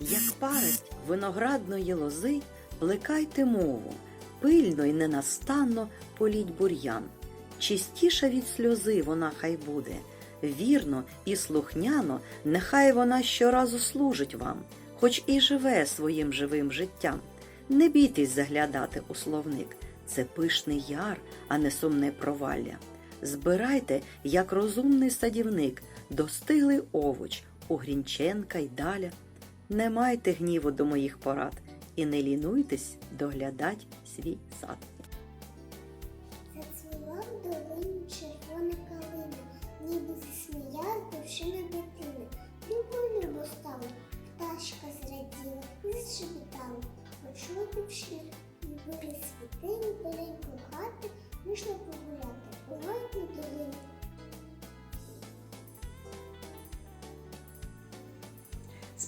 Як парить виноградної лози, плекайте мову, пильно й ненастанно політь бур'ян. Чистіша від сльози вона хай буде, вірно і слухняно, нехай вона щоразу служить вам, хоч і живе своїм живим життям. Не бійтесь заглядати у словник, це пишний яр, а не сумне провалля. Збирайте, як розумний садівник, достиглий овоч у Грінченка й даля. Не майте гніву до моїх порад і не лінуйтесь доглядать свій сад. Зацвіла в долині червона калина, ніби засміялась душина дитини. Любо любо стало, пташка зраділа, зашепітала, почула шлях, і виріс світині біленьку хати, вийшла погуляти,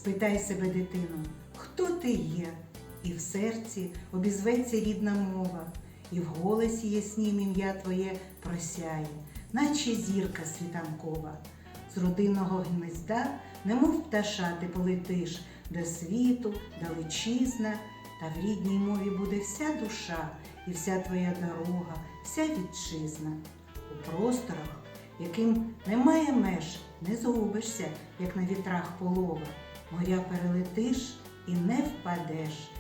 Спитай себе, дитино, хто ти є? І в серці обізветься рідна мова, і в голосі яснім ім'я твоє просяє, наче зірка світанкова. З родинного гнізда, немов пташа, ти полетиш до світу, до вітчизна, та в рідній мові буде вся душа і вся твоя дорога, вся вітчизна. У просторах, яким немає меж, не згубишся, як на вітрах полова. Моря перелетиш і не впадеш,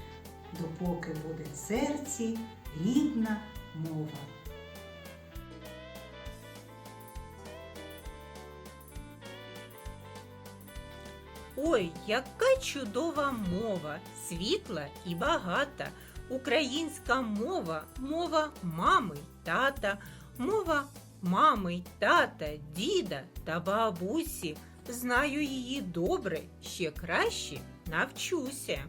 допоки буде в серці рідна мова. Ой, яка чудова мова, світла і багата. Українська мова, мова мами, тата, мова мами, й тата, діда та бабусі. Знаю її добре, ще краще навчуся.